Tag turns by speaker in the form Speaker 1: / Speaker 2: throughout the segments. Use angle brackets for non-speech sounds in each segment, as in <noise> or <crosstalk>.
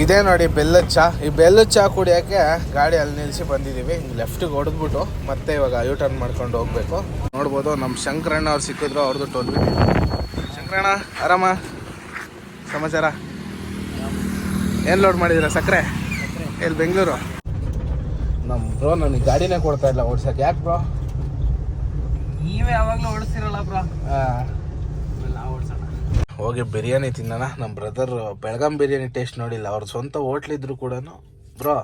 Speaker 1: ಇದೇ ನೋಡಿ ಬೆಲ್ಲದ ಚಹಾ ಈ ಬೆಲ್ಲದ ಚಹಾ ಕುಡಿಯೋಕ್ಕೆ ಗಾಡಿ ಅಲ್ಲಿ ನಿಲ್ಲಿಸಿ ಬಂದಿದ್ದೀವಿ ಲೆಫ್ಟಿಗೆ ಹೊಡೆದ್ಬಿಟ್ಟು ಮತ್ತೆ ಇವಾಗ ಯೂ ಟರ್ನ್ ಮಾಡ್ಕೊಂಡು ಹೋಗಬೇಕು. ನೋಡ್ಬೋದು ನಮ್ಮ ಶಂಕರಣ್ಣ ಅವ್ರು ಸಿಕ್ಕಿದ್ರು ಅವ್ರದ್ದು ಟೋಲ್ ಶಂಕರಣ್ಣ ಆರಾಮ? ಸಮಾಚಾರ? ಏನು ಲೋಡ್ ಮಾಡಿದ್ದೀರಾ ಸಕ್ಕರೆ? ಇಲ್ಲಿ ಬೆಂಗಳೂರು? ನಮ್ಮ ಬ್ರೋ ನನಗೆ ಗಾಡಿನೇ ಕೊಡ್ತಾ ಇಲ್ಲ ಓಡ್ಸಕ್ಕೆ ಯಾಕೆ ಬ್ರೋ
Speaker 2: ನೀವೇ ಯಾವಾಗಲೂ ಓಡಿಸ್ತಿರಲ್ಲ ಬ್ರೋ ಓಡಿಸೋಣ
Speaker 1: ಹೋಗಿ ಬಿರಿಯಾನಿ ತಿನ್ನೋಣ. ನಮ್ಮ ಬ್ರದರ್ ಬೆಳಗಾಂ ಬಿರಿಯಾನಿ ಟೇಸ್ಟ್ ನೋಡಿಲ್ಲ. ಅವ್ರ ಸ್ವಂತ ಹೋಟ್ಲಿದ್ರು ಕೂಡ ಬ್ರೋ,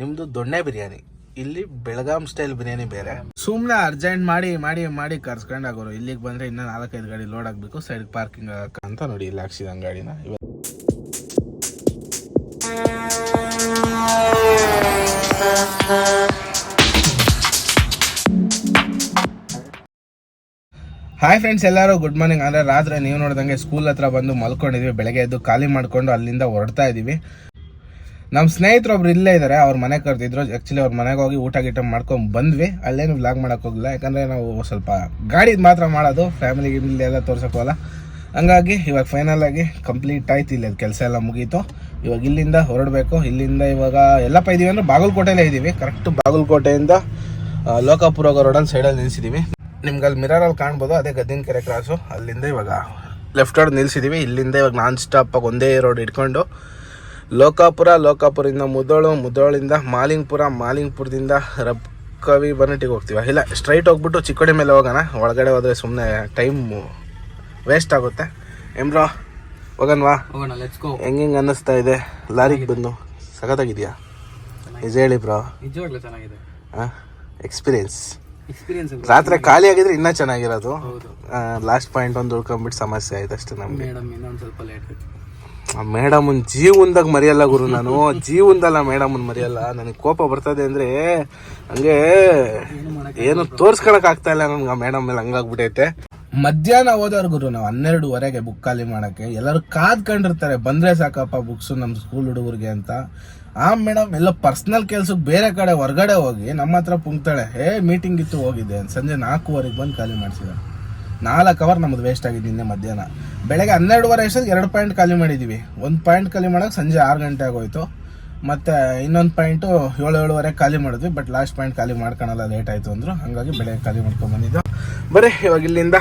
Speaker 1: ನಿಮ್ದು ದೊಣ್ಣೆ ಬಿರಿಯಾನಿ. ಇಲ್ಲಿ ಬೆಳಗಾಂ ಸ್ಟೈಲ್ ಬಿರಿಯಾನಿ ಬೇರೆ. ಸುಮ್ಮನೆ ಅರ್ಜೆಂಟ್ ಮಾಡಿ ಮಾಡಿ ಮಾಡಿ ಕರ್ಸ್ಕೊಂಡು ಆಗೋರು. ಇಲ್ಲಿಗೆ ಬಂದ್ರೆ ಇನ್ನೂ ನಾಲ್ಕೈದು ಗಾಡಿ ಲೋಡ್ ಆಗಬೇಕು. ಸೈಡ್ ಪಾರ್ಕಿಂಗ್ ಅಂತ ನೋಡಿ ಇಲ್ಲಿ ಹಾಕ್ಸಿದ ಗಾಡಿನ. ಇವತ್ತು ಹಾಯ್ ಫ್ರೆಂಡ್ಸ್ ಎಲ್ಲರೂ ಗುಡ್ ಮಾರ್ನಿಂಗ್ ಅಂದರೆ ರಾತ್ರಿ ನೀವು ನೋಡಿದಂಗೆ ಸ್ಕೂಲ್ ಹತ್ರ ಬಂದು ಮಲ್ಕೊಂಡಿದ್ವಿ. ಬೆಳಗ್ಗೆ ಎದ್ದು ಖಾಲಿ ಮಾಡಿಕೊಂಡು ಅಲ್ಲಿಂದ ಹೊರಡ್ತಾ ಇದ್ದೀವಿ. ನಮ್ಮ ಸ್ನೇಹಿತರು ಒಬ್ರು ಇಲ್ಲೇ ಇದ್ದಾರೆ ಅವ್ರ ಮನೆ ಕರೆದಿದ್ರು. ಆ್ಯಕ್ಚುಲಿ ಅವ್ರ ಮನೆಗೆ ಹೋಗಿ ಊಟ ಗೀಟ ಮಾಡ್ಕೊಂಡು ಬಂದ್ವಿ. ಅಲ್ಲೇನು ವ್ಲಾಗ್ ಮಾಡೋಕೆ ಹೋಗಿಲ್ಲ. ಯಾಕಂದರೆ ನಾವು ಸ್ವಲ್ಪ ಗಾಡಿದು ಮಾತ್ರ ಮಾಡೋದು. ಫ್ಯಾಮಿಲಿ ಗಿಮಿಲಿ ಎಲ್ಲ ತೋರ್ಸೋಕ್ಕಲ್ಲ ಹಂಗಾಗಿ ಇವಾಗ ಫೈನಲ್ ಆಗಿ ಕಂಪ್ಲೀಟ್ ಆಯ್ತು ಇಲ್ಲಿ ಕೆಲಸ ಎಲ್ಲ ಮುಗೀತು. ಇವಾಗ ಇಲ್ಲಿಂದ ಹೊರಡಬೇಕು. ಇಲ್ಲಿಂದ ಇವಾಗ ಎಲ್ಲಪ್ಪ ಇದ್ದೀವಿ ಅಂದ್ರೆ ಬಾಗಲಕೋಟೆಲೇ ಇದ್ದೀವಿ ಕರೆಕ್ಟ್ ಬಾಗಲಕೋಟೆಯಿಂದ ಲೋಕಾಪುರ ರೋಡಲ್ಲಿ ಸೈಡಲ್ಲಿ ನಿಲ್ಸಿದ್ದೀವಿ ನಿಮ್ಗೆ ಅಲ್ಲಿ ಮಿರರಲ್ಲಿ ಕಾಣ್ಬೋದು ಅದೇ ಗದ್ದಿನ ಕೆರೆ ಕ್ರಾಸು ಅಲ್ಲಿಂದ ಇವಾಗ ಲೆಫ್ಟ್ ರೋಡ್ ನಿಲ್ಲಿಸಿದ್ದೀವಿ ಇಲ್ಲಿಂದ ಇವಾಗ ನಾನ್ ಸ್ಟಾಪ್ ಆಗಿ ಒಂದೇ ರೋಡ್ ಇಟ್ಕೊಂಡು ಲೋಕಾಪುರ ಲೋಕಾಪುರದಿಂದ ಮುದೋಳು ಮುದೋಳಿಂದ ಮಾಲಿಂಗ್ಪುರ ಮಾಲಿಂಗ್ಪುರದಿಂದ ರಬ್ ಕವಿ ಬನ್ನಟ್ಟಿಗೆ ಹೋಗ್ತೀವಿ. ಇಲ್ಲ ಸ್ಟ್ರೈಟ್ ಹೋಗ್ಬಿಟ್ಟು ಚಿಕ್ಕೋಡಿ ಮೇಲೆ ಹೋಗೋಣ. ಒಳಗಡೆ ಹೋದರೆ ಸುಮ್ಮನೆ ಟೈಮು ವೇಸ್ಟ್ ಆಗುತ್ತೆ. ಎಮ್ರೋ ಹೋಗನ್ವಾ ಹೆಂಗೆ ಹೆಂಗೆ ಅನ್ನಿಸ್ತಾ ಇದೆ? ಲಾರಿಗೆ ಬಂದು. ಸಖತ್ತಾಗಿದೆಯಾ? ನಿಜ ಹೇಳಿ ಬ್ರೋ.
Speaker 2: ನಿಜವಾಗ್ಲೂ ಚೆನ್ನಾಗಿದೆ.
Speaker 1: ಹಾಂ ಎಕ್ಸ್ಪೀರಿಯನ್ಸ್
Speaker 2: ಎಕ್ಸ್ಪೀರಿಯನ್ಸ್
Speaker 1: ರಾತ್ರಿ ಖಾಲಿ ಆಗಿದ್ರೆ ಇನ್ನೂ ಚೆನ್ನಾಗಿರೋದು.
Speaker 2: ಹೌದು.
Speaker 1: ಲಾಸ್ಟ್ ಪಾಯಿಂಟ್ ಒಂದು ಉಳ್ಕೊಂಡ್ಬಿಟ್ಟು ಸಮಸ್ಯೆ ಆಯ್ತು ಅಷ್ಟೇ ನಮಗೆ.
Speaker 2: ಮೇಡಮ್ ಇನ್ನೊಂದು ಸ್ವಲ್ಪ ಲೇಟ್
Speaker 1: ಮೇಡಮನ್ ಜೀವನ್ದಾಗ ಮರೆಯಲ್ಲ ಗುರು ನಾನು. ಜೀವನದಲ್ಲ ಒಂದು ಮರೆಯಲ್ಲ. ನನಗೆ ಕೋಪ ಬರ್ತದೆ ಅಂದ್ರೆ ಹಂಗೆ
Speaker 2: ಏನು
Speaker 1: ತೋರ್ಸ್ಕೊಳಕ್ ಆಗ್ತಾ ಇಲ್ಲ ನನ್ಗೆ. ಮೇಡಮ್ ಮೇಲೆ ಹಂಗಾಗ್ಬಿಟ್ಟೈತೆ. ಮಧ್ಯಾಹ್ನ ಹೋದವ್ರು ಗುರು ನಾವು ಹನ್ನೆರಡುವರೆಗೆ ಬುಕ್ ಖಾಲಿ ಮಾಡಕ್ಕೆ. ಎಲ್ಲರೂ ಕಾದ್ಕೊಂಡಿರ್ತಾರೆ ಬಂದ್ರೆ ಸಾಕಪ್ಪ ಬುಕ್ಸ್ ನಮ್ಮ ಸ್ಕೂಲ್ ಹುಡುಗರಿಗೆ ಅಂತ. ಆ ಮೇಡಮ್ ಎಲ್ಲ ಪರ್ಸನಲ್ ಕೆಲ್ಸಕ್ಕೆ ಬೇರೆ ಕಡೆ ಹೊರಗಡೆ ಹೋಗಿ ನಮ್ಮ ಹತ್ರ ಪುಂಗ್ತಾಳೆ, ಹೇ ಮೀಟಿಂಗ್ ಇತ್ತು, ಹೋಗಿದ್ದೆ. ಸಂಜೆ ನಾಲ್ಕೂವರೆಗೆ ಬಂದು ಖಾಲಿ ಮಾಡಿಸಿದ ನಾಲ್ಕು ಅವರ್ ನಮ್ದು ವೇಸ್ಟ್ ಆಗಿದೆ ನಿನ್ನೆ ಮಧ್ಯಾಹ್ನ. ಬೆಳಗ್ಗೆ ಹನ್ನೆರಡುವರೆ ಅಷ್ಟೊತ್ತಿಗೆ ಎರಡು ಪಾಯಿಂಟ್ ಖಾಲಿ ಮಾಡಿದ್ದೀವಿ ಒಂದು ಪಾಯಿಂಟ್ ಖಾಲಿ ಮಾಡೋಕೆ ಸಂಜೆ ಆರು ಗಂಟೆ ಆಗೋಯ್ತು. ಮತ್ತು ಇನ್ನೊಂದು ಪಾಯಿಂಟು ಏಳು ಏಳುವರೆ ಖಾಲಿ ಮಾಡಿದ್ವಿ ಬಟ್ ಲಾಸ್ಟ್ ಪಾಯಿಂಟ್ ಖಾಲಿ ಮಾಡ್ಕೊಳಲ್ಲ ಲೇಟ್ ಆಯಿತು ಅಂದರು. ಹಾಗಾಗಿ ಬೆಳಗ್ಗೆ ಖಾಲಿ ಮಾಡ್ಕೊಂಡು ಬಂದಿದ್ದು. ಬರೀ ಇವಾಗ ಇಲ್ಲಿಂದ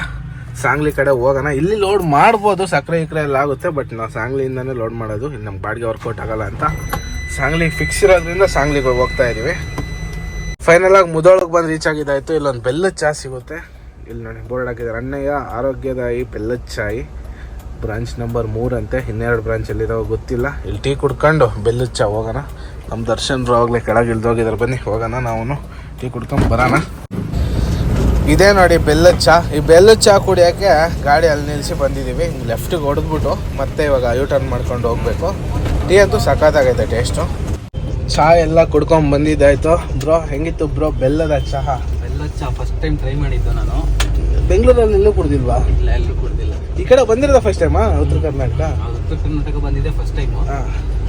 Speaker 1: ಸಾಂಗ್ಲಿ ಕಡೆ ಹೋಗೋಣ. ಇಲ್ಲಿ ಲೋಡ್ ಮಾಡ್ಬೋದು, ಸಕ್ಕರೆ, ಇಕ್ಕರೆ ಎಲ್ಲ ಆಗುತ್ತೆ ಬಟ್ ನಾವು ಸಾಂಗ್ಲಿಯಿಂದನೇ ಲೋಡ್ ಮಾಡೋದು. ಇಲ್ಲಿ ನಮ್ಮ ಬಾಡಿಗೆ ವರ್ಕೌಟ್ ಆಗಲ್ಲ ಅಂತ. ಸಾಂಗ್ಲಿ ಫಿಕ್ಸ್ ಇರೋದ್ರಿಂದ ಸಾಂಗ್ಲಿಗೆ ಹೋಗ್ತಾ ಇದ್ದೀವಿ ಫೈನಲ್ ಆಗಿ ಮುದೋಳಗೆ ಬಂದು ರೀಚ್ ಆಗಿದ್ದಾಯ್ತು ಇಲ್ಲೊಂದು ಬೆಲ್ಲದ ಚಾ ಸಿಗುತ್ತೆ. ಇಲ್ಲಿ ನೋಡಿ, ಬೋರ್ಡ್ ಹಾಕಿದ್ದಾರೆ ಅಣ್ಣಯ್ಯ ಆರೋಗ್ಯದಾಯಿ ಬೆಲ್ಲದ ಚಾಯಿ. ಬ್ರಾಂಚ್ ನಂಬರ್ ಮೂರಂತೆ ಇನ್ನೆರಡು ಬ್ರಾಂಚ್ ಎಲ್ಲಿದಾವ ಗೊತ್ತಿಲ್ಲ. ಇಲ್ಲಿ ಟೀ ಕುಡ್ಕೊಂಡು ಬೆಲ್ಲದ ಚಾ ಹೋಗೋಣ. ನಮ್ಮ ದರ್ಶನ್ ಆಗಲೇ ಕೆಳಗೆ ಇಳ್ದೋಗಿದ್ದಾರೆ ಬನ್ನಿ, ಹೋಗೋಣ ನಾವು ಟೀ ಕುಡ್ಕೊಂಡು ಬರೋಣ. ಇದೇ ನೋಡಿ ಬೆಲ್ಲದ ಚಾ. ಈ ಬೆಲ್ಲದ ಚಾ ಕುಡಿಯೋಕ್ಕೆ ಗಾಡಿ ಅಲ್ಲಿ ನಿಲ್ಲಿಸಿ ಬಂದಿದ್ದೀವಿ ಲೆಫ್ಟಿಗೆ ಹೊಡೆದ್ಬಿಟ್ಟು ಮತ್ತೆ ಇವಾಗ ಯೂ ಟರ್ನ್ ಮಾಡ್ಕೊಂಡು ಹೋಗ್ಬೇಕು. ಟೀ ಅಂತೂ ಸಖತ್ತಾಗೈತೆ ಟೇಸ್ಟು. ಚಹಾ ಎಲ್ಲ ಕುಡ್ಕೊಂಡು ಬಂದಿದ್ದಾಯ್ತು. ಬ್ರೋ ಹೆಂಗಿತ್ತು ಬ್ರೋ ಬೆಲ್ಲದ ಚಹಾ
Speaker 2: ಬೆಲ್ಲದ ಚಹಾ ಫಸ್ಟ್ ಟೈಮ್ ಟ್ರೈ ಮಾಡಿದ್ದು ನಾನು.
Speaker 1: ಬೆಂಗಳೂರಲ್ಲಿ ಎಲ್ಲೂ ಕುಡ್ದಿಲ್ವಾ?
Speaker 2: ಇಲ್ಲ ಎಲ್ಲೂ ಕುಡ್ದಿಲ್ಲ.
Speaker 1: ಈ ಕಡೆ ಬಂದಿರೋದ ಫಸ್ಟ್ ಟೈಮಾ ಉತ್ತರ ಕರ್ನಾಟಕ?
Speaker 2: ಉತ್ತರ ಕರ್ನಾಟಕ ಬಂದಿದ್ದೆ ಫಸ್ಟ್ ಟೈಮ್
Speaker 1: ಮರ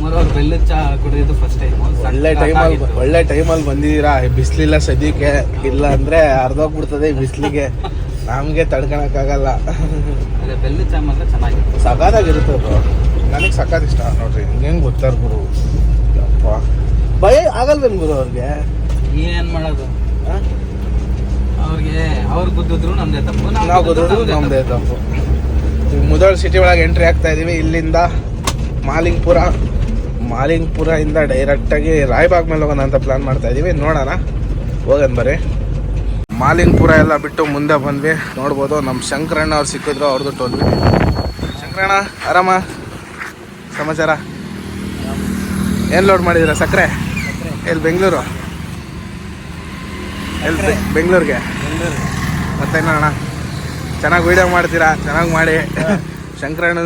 Speaker 2: ಮೂರವ್ರು ಬೆಲ್ಲದ ಚಹಾ ಕುಡಿದಿದ್ದು ಫಸ್ಟ್ ಟೈಮ್
Speaker 1: ಒಳ್ಳೆ ಟೈಮಲ್ಲಿ ಒಳ್ಳೆ ಟೈಮಲ್ಲಿ ಬಂದಿದ್ದೀರಾ? ಬಿಸಿಲಿಲ್ಲ ಸದ್ಯಕ್ಕೆ. ಇಲ್ಲ ಅಂದ್ರೆ ಅರ್ಧೋಗ್ಬಿಡ್ತದೆ ಬಿಸಿಲಿಗೆ. <laughs> ನಮಗೆ ತಡ್ಕೊಳಕ್ಕಾಗಲ್ಲ.
Speaker 2: ಅದೇ ಬೆಲ್ಲದ ಚಾ ಮಾತ್ರ ಚೆನ್ನಾಗಿತ್ತು.
Speaker 1: ಸಖತ್ತಾಗಿರುತ್ತೆ ಬ್ರೋ. ನನಗೆ ಸಖತ್ ಇಷ್ಟ ನೋಡ್ರಿ. ಹೆಂಗೆ ಗೊತ್ತಾರ ಗುರು? ಯಪ್ಪ. ಭಯ ಆಗಲ್ವೇನು ಗುರು ಅವ್ರಿಗೆ?
Speaker 2: ಏನ್ ಮಾಡೋದು? ಅವ್ರಿಗೆ ಅವ್ರು ಗುದ್ದಿದ್ರು ನಮ್ದೇ ತಪ್ಪು
Speaker 1: ನಾವು ಗುದ್ದಿದ್ರು ನಮ್ದೇ ತಪ್ಪು. ಈಗ ಮುದೋಳ್ ಸಿಟಿ ಒಳಗೆ ಎಂಟ್ರಿ ಆಗ್ತಾ ಇದೀವಿ ಇಲ್ಲಿಂದ ಮಾಲಿಂಗ್ಪುರ. ಮಾಲಿಂಗ್ಪುರದಿಂದ ಡೈರೆಕ್ಟಾಗಿ ರಾಯ್ಬಾಗ್ ಮೇಲೆ ಹೋಗೋಣ ಅಂತ ಪ್ಲಾನ್ ಮಾಡ್ತಾ ಇದೀವಿ. ನೋಡೋಣ. ಹೋಗೋಣ ಬರ್ರಿ. ಮಾಲಿಂಗ್ಪುರ ಎಲ್ಲ ಬಿಟ್ಟು ಮುಂದೆ ಬಂದ್ವಿ. ನೋಡ್ಬೋದು ನಮ್ಮ ಶಂಕರಣ್ಣ ಅವ್ರು ಸಿಕ್ಕಿದ್ರು ಅವ್ರದ್ದು ಟೋಲ್ವಿ ಶಂಕರಣ್ಣ ಆರಾಮ? ಸಮಾಚಾರ? ಏನು ಲೋಡ್ ಮಾಡಿದಿರ ಸಕ್ಕರೆ? ಎಲ್ಲಿ ಬೆಂಗಳೂರು? ಎಲ್ಲಿ ಬೆಂಗಳೂರಿಗೆ? ಮತ್ತೇನು ಅಣ್ಣ? ಚೆನ್ನಾಗಿ ವೀಡಿಯೋ ಮಾಡ್ತೀರಾ? ಚೆನ್ನಾಗಿ ಮಾಡಿ. ಶಂಕರಣ್ಣ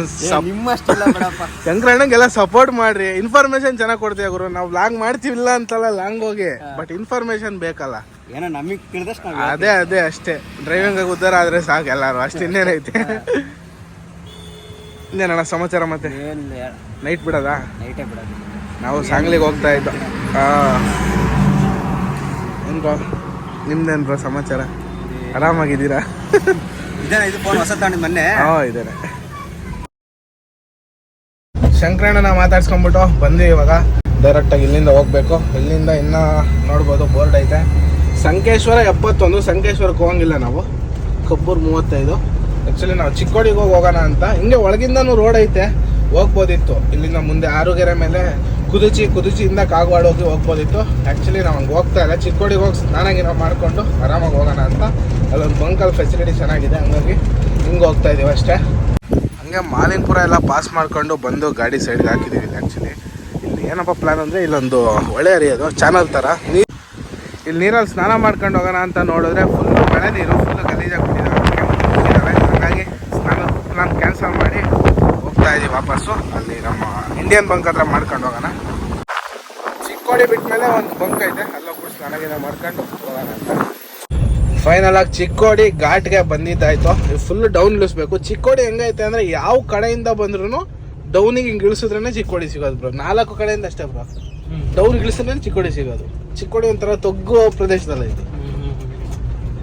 Speaker 1: ಶಂಕರಣ್ಣಗೆಲ್ಲ ಸಪೋರ್ಟ್ ಮಾಡ್ರಿ. ಇನ್ಫಾರ್ಮೇಶನ್ ಚೆನ್ನಾಗಿ ಕೊಡ್ತೀವಿ ಗುರು. ನಾವು ಲಾಂಗ್ ಮಾಡ್ತೀವಿಲ್ಲ ಅಂತಲ್ಲ ಲಾಂಗ್ ಹೋಗಿ. ಬಟ್ ಇನ್ಫಾರ್ಮೇಶನ್ ಬೇಕಲ್ಲ.
Speaker 2: ಏನೋ ನಮಗೆ
Speaker 1: ಅದೇ ಅದೇ ಅಷ್ಟೇ. ಡ್ರೈವಿಂಗ್ ಉದ್ದಾರ ಆದ್ರೆ ಸಾಕು ಎಲ್ಲಾರು. ಅಷ್ಟು ಇನ್ನೇನೈತೆ. ಇನ್ನೇನಣ್ಣ ಸಮಾಚಾರ ಮತ್ತೆ?
Speaker 2: ಏನಿಲ್ಲ
Speaker 1: ನೈಟ್ ಬಿಡೋದಾ?
Speaker 2: ನೈಟೇ ಬಿಡೋದು
Speaker 1: ನಾವು ಸಾಂಗ್ಲಿಗೆ ಹೋಗ್ತಾ ಇದ್ದೋ. ಏನು ಬ್ರೋ ನಿಮ್ದೇನು ಬ್ರೋ ಸಮಾಚಾರ? ಆರಾಮಾಗಿದ್ದೀರಾ?
Speaker 2: ಇದೇನ ಇದು ಫೋನ್ ಹೊಸ ಮೊನ್ನೆ?
Speaker 1: ಹಾಂ ಇದ್ದೇನೆ ಶಂಕರಣ್ಣನ ಮಾತಾಡ್ಸ್ಕೊಂಡ್ಬಿಟ್ಟು ಬಂದ್ವಿ ಇವಾಗ. ಡೈರೆಕ್ಟಾಗಿ ಇಲ್ಲಿಂದ ಹೋಗ್ಬೇಕು. ಇಲ್ಲಿಂದ ಇನ್ನ ನೋಡ್ಬೋದು ಬೋರ್ಡ್ ಐತೆ. ಸಂಕೇಶ್ವರ ಎಪ್ಪತ್ತೊಂದು ಸಂಕೇಶ್ವರಕ್ಕೆ ಹೋಗಂಗಿಲ್ಲ ನಾವು. ಕಬ್ಬೂರ್ ಮೂವತ್ತೈದು. ಆ್ಯಕ್ಚುಲಿ ನಾವು ಚಿಕ್ಕೋಡಿಗೆ ಹೋಗಿ ಹೋಗೋಣ ಅಂತ. ಹಿಂಗೆ ಒಳಗಿಂದನೂ ರೋಡ್ ಐತೆ. ಹೋಗ್ಬೋದಿತ್ತು. ಇಲ್ಲಿಂದ ಮುಂದೆ ಆರುಗೆರೆ ಮೇಲೆ ಕುದುಚಿ, ಕುದುಚಿಯಿಂದ ಕಾಗವಾಡ ಹೋಗಿ ಹೋಗ್ಬೋದಿತ್ತು. ಆ್ಯಕ್ಚುಲಿ ನಾವು ಹಂಗೆ ಹೋಗ್ತಾ ಇಲ್ಲ. ಚಿಕ್ಕೋಡಿಗೆ ಹೋಗಿ ಸ್ನಾನ ನಾವು ಮಾಡಿಕೊಂಡು ಆರಾಮಾಗಿ ಹೋಗೋಣ ಅಂತ. ಅಲ್ಲೊಂದು ಬಂಕಲ್ ಫೆಸಿಲಿಟಿ ಚೆನ್ನಾಗಿದೆ. ಹಂಗಾಗಿ ಹಿಂಗೆ ಹೋಗ್ತಾ ಇದ್ದೀವಿ ಅಷ್ಟೇ. ಹಂಗೆ ಮಾಲಿನ್ಪುರ ಎಲ್ಲ ಪಾಸ್ ಮಾಡ್ಕೊಂಡು ಬಂದು ಗಾಡಿ ಸೈಡ್ಗೆ ಹಾಕಿದ್ದೀವಿ ಆ್ಯಕ್ಚುಲಿ ಇಲ್ಲಿ ಏನಪ್ಪ ಪ್ಲ್ಯಾನ್ ಅಂದರೆ ಇಲ್ಲೊಂದು ಒಳ್ಳೆ ಹರಿಯೋದು ಚಾನಲ್ ಥರ ನೀರು ಇಲ್ಲಿ ನೀರಲ್ಲಿ ಸ್ನಾನ ಮಾಡ್ಕೊಂಡು ಹೋಗೋಣ ಅಂತ ನೋಡಿದ್ರೆ ಫುಲ್ಲು ಮಳೆ ನೀರು ಫುಲ್ಲು ಗಲೀಜಾಗ್ಬಿಟ್ಟಿದ್ದಾರೆ ಹಾಗಾಗಿ ಸ್ನಾನ ಪ್ಲಾನ್ ಕ್ಯಾನ್ಸಲ್ ಮಾಡಿ ಹೋಗ್ತಾ ಇದೀವಿ ವಾಪಸ್ಸು. ಅಲ್ಲಿ ನಮ್ಮ ಇಂಡಿಯನ್ ಬಂಕ್ ಹತ್ರ ಮಾಡ್ಕೊಂಡು ಹೋಗೋಣ. ಚಿಕ್ಕೋಡಿ ಬಿಟ್ಟ ಮೇಲೆ ಒಂದು ಬಂಕ್ ಐತೆ. ಅಲ್ಲೋಗಿ ಸ್ನಾನ ಗಿನ ಮಾಡ್ಕೊಂಡು ಹೋಗೋಣ ಅಂತ. ಫೈನಲ್ ಆಗಿ ಚಿಕ್ಕೋಡಿ ಘಾಟ್ಗೆ ಬಂದಿದ್ದಾಯ್ತು. ಫುಲ್ ಡೌನ್ ಇಳಿಸ್ಬೇಕು ಚಿಕ್ಕೋಡಿ ಹೆಂಗೈತೆ ಅಂದ್ರೆ ಯಾವ ಕಡೆಯಿಂದ ಬಂದ್ರು ಡೌನಿಗೆ ಹಿಂಗೆ ಇಳಿಸಿದ್ರೇ ಚಿಕ್ಕೋಡಿ ಸಿಗೋದು ಬ್ರೋ ನಾಲ್ಕು ಕಡೆಯಿಂದ ಅಷ್ಟೇ ಬ್ರೋ ಡೌನ್ ಇಳಿಸಿದ್ರೆ ಚಿಕ್ಕೋಡಿ ಸಿಗೋದು. ಚಿಕ್ಕೋಡಿ ಒಂಥರ ತೊಗ್ಗು ಪ್ರದೇಶದಲ್ಲಿ ಇದೆ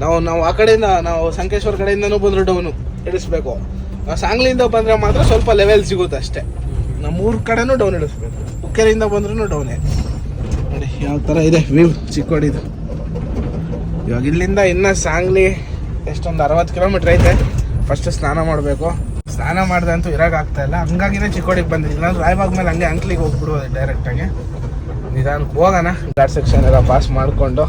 Speaker 1: ನಾವು ನಾವು ಆ ಕಡೆಯಿಂದ ನಾವು ಸಂಕೇಶ್ವರ ಕಡೆಯಿಂದನೂ ಬಂದರು ಡೌನು ಇಳಿಸ್ಬೇಕು. ನಾವು ಸಾಂಗ್ಲಿಯಿಂದ ಬಂದ್ರೆ ಮಾತ್ರ ಸ್ವಲ್ಪ ಲೆವೆಲ್ ಸಿಗುತ್ತೆ ಅಷ್ಟೇ. ನಮ್ಮ ಊರ್ ಕಡೆನೂ ಡೌನ್ ಇಳಿಸ್ಬೇಕು. ಉಕ್ಕೇರಿಯಿಂದ ಬಂದ್ರೂ ಡೌನೇ ನೋಡಿ, ಯಾವ ಥರ ಇದೆ ವ್ಯೂ ಚಿಕ್ಕೋಡಿದು. ಇವಾಗ ಇಲ್ಲಿಂದ ಇನ್ನ ಸಾಂಗ್ಲಿ ಎಷ್ಟೊಂದು ಅರವತ್ತು ಕಿಲೋಮೀಟ್ರ್ ಐತೆ. ಫಸ್ಟ್ ಸ್ನಾನ ಮಾಡಬೇಕು. ಸ್ನಾನ ಮಾಡಿದೆ ಅಂತೂ ಇರೋಕ್ಕಾಗ್ತಾ ಇಲ್ಲ. ಹಂಗಾಗಿನೇ ಚಿಕ್ಕೋಡಿಗೆ ಬಂದಿದ್ದೀನಿ ನಾನು ರಾಯಬಾಗ್ ಮೇಲೆ ಹಂಗೆ ಅಂಕ್ಲಿಗೆ ಹೋಗ್ಬಿಡುವುದು ಡೈರೆಕ್ಟಾಗಿ ನಿಧಾನಕ್ಕೆ ಹೋಗೋಣ. ಗಾಡ್ ಸೆಕ್ಷನ್ ಎಲ್ಲ ಪಾಸ್ ಮಾಡಿಕೊಂಡು.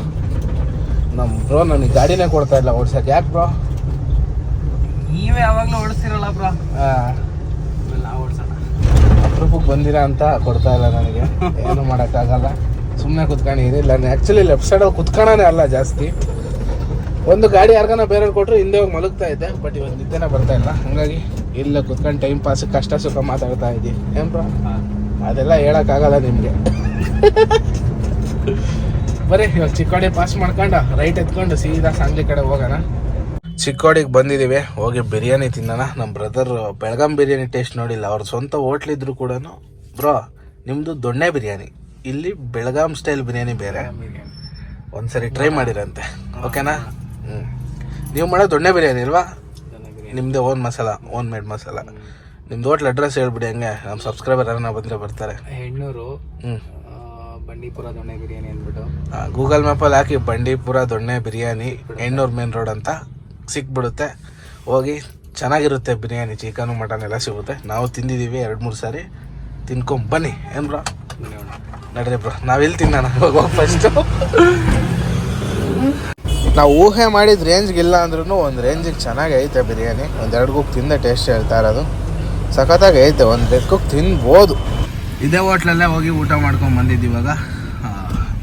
Speaker 1: ನಮ್ಮ ಬ್ರೋ ನನಗೆ ಗಾಡಿನೇ ಕೊಡ್ತಾ ಇಲ್ಲ. ಓಡಿಸೋಕೆ. ಯಾಕೆ ಬ್ರೋ
Speaker 2: ನೀವೇ ಯಾವಾಗ್ಲೂ ಓಡಿಸ್ತಿರಲ್ಲ ಬ್ರೋ ನಾವು ಓಡಿಸೋಣ.
Speaker 1: ಅಪರೂಪಕ್ಕೆ ಬಂದಿರಾ ಅಂತ ಕೊಡ್ತಾ ಇಲ್ಲ ನನಗೆ. ಏನು ಮಾಡೋಕ್ಕಾಗಲ್ಲ. ಸುಮ್ಮನೆ ಕುತ್ಕೊಂಡಿದ್ದೀನಿ ಇಲ್ಲ ಆ್ಯಕ್ಚುಲಿ ಲೆಫ್ಟ್ ಸೈಡಲ್ಲಿ ಕುತ್ಕೊಳ್ಳೋನೇ ಅಲ್ಲ ಜಾಸ್ತಿ. ಒಂದು ಗಾಡಿ ಯಾರ್ಗಾನ ಬೇರೆ ಕೊಟ್ಟರು ಹಿಂದೆ ಹೋಗಿ ಮಲಗ್ತಾ ಇದ್ದೆ ಬಟ್ ಇವತ್ತು ನಿದ್ದೆನೇ ಬರ್ತಾ ಇಲ್ಲ. ಹಂಗಾಗಿ ಇಲ್ಲ ಕುತ್ಕೊಂಡು ಟೈಮ್ ಪಾಸ್ ಕಷ್ಟ ಸುಖ ಮಾತಾಡ್ತಾ ಇದ್ದೀನಿ. ಏನು ಬ್ರೋ ಅದೆಲ್ಲ ಹೇಳೋಕ್ಕಾಗಲ್ಲ ನಿಮಗೆ. ಬರೀ ಇವಾಗ ಚಿಕ್ಕೋಡಿ ಪಾಸ್ ಮಾಡ್ಕೊಂಡು ರೈಟ್ ಎತ್ಕೊಂಡು ಸೀದಾ ಸಾಂಗ್ಲಿ ಕಡೆ ಹೋಗೋಣ. ಚಿಕ್ಕೋಡಿಗೆ ಬಂದಿದ್ದೀವಿ ಹೋಗಿ ಬಿರಿಯಾನಿ ತಿನ್ನೋಣ. ನಮ್ಮ ಬ್ರದರ್ ಬೆಳಗಾಂ ಬಿರಿಯಾನಿ ಟೇಸ್ಟ್ ನೋಡಿಲ್ಲ. ಅವ್ರ ಸ್ವಂತ ಹೋಟ್ಲಿದ್ರು ಕೂಡ ಬ್ರೋ ನಿಮ್ಮದು ದೊಣ್ಣೆ ಬಿರಿಯಾನಿ. ಇಲ್ಲಿ ಬೆಳಗಾಂ ಸ್ಟೈಲ್ ಬಿರಿಯಾನಿ ಬೇರೆ. ಒಂದ್ಸರಿ ಟ್ರೈ ಮಾಡಿರಂತೆ. ಓಕೆನಾ? ಹ್ಞೂ ನೀವು ಮಾಡೋ ದೊಣ್ಣೆ ಬಿರಿಯಾನಿ ಅಲ್ವಾ? ನಿಮ್ಮದೇ own masala own made masala. ನಿಮ್ದು ಹೋಟ್ಲ್ ಅಡ್ರೆಸ್ ಹೇಳ್ಬಿಡಿ ಹಂಗೆ. ನಮ್ಮ ಸಬ್ಸ್ಕ್ರೈಬರ್ ಯಾರನ್ನ ಬಂದರೆ ಬರ್ತಾರೆ.
Speaker 2: ಹೆಣ್ಣೂರು
Speaker 1: ಹ್ಞೂ
Speaker 2: ಬಂಡೀಪುರ ದೊಣ್ಣೆ ಬಿರಿಯಾನಿ ಅಂದ್ಬಿಟ್ಟು.
Speaker 1: ಗೂಗಲ್ ಮ್ಯಾಪಲ್ಲಿ ಹಾಕಿ ಬಂಡೀಪುರ ದೊಣ್ಣೆ ಬಿರಿಯಾನಿ ಎಣ್ಣೂರು ಮೇನ್ ರೋಡ್ ಅಂತ. ಸಿಕ್ಬಿಡುತ್ತೆ. ಹೋಗಿ ಚೆನ್ನಾಗಿರುತ್ತೆ ಬಿರಿಯಾನಿ ಚಿಕನು ಮಟನ್ ಎಲ್ಲ ಸಿಗುತ್ತೆ. ನಾವು ತಿಂದಿದ್ದೀವಿ ಎರಡು ಮೂರು ಸಾರಿ. ತಿನ್ಕೊಂಡು ಬನ್ನಿ. ಏನು ಬ್ರೋ? ನಡ್ರಿ ಬ್ರೋ. ನಾವೆಲ್ಲಿ ತಿನ್ನೋಣ. ಫಸ್ಟು ನಾವು ಊಹೆ ಮಾಡಿದ ರೇಂಜ್ಗೆ ಇಲ್ಲ ಅಂದ್ರೂ ಒಂದು ರೇಂಜಿಗೆ ಚೆನ್ನಾಗಿ ಐತೆ ಬಿರಿಯಾನಿ. ಒಂದು ಎರಡು ಕುಕ್ ತಿಂದ ಟೇಸ್ಟ್ ಹೇಳ್ತಾ ಇರೋದು. ಸಖತ್ತಾಗಿ ಐತೆ. ಒಂದು ರೆಡ್ ಕುಕ್ ತಿನ್ಬೋದು. ಇದೇ ಹೋಟ್ಲಲ್ಲೇ ಹೋಗಿ ಊಟ ಮಾಡ್ಕೊಂಡು ಬಂದಿದ್ದು ಇವಾಗ.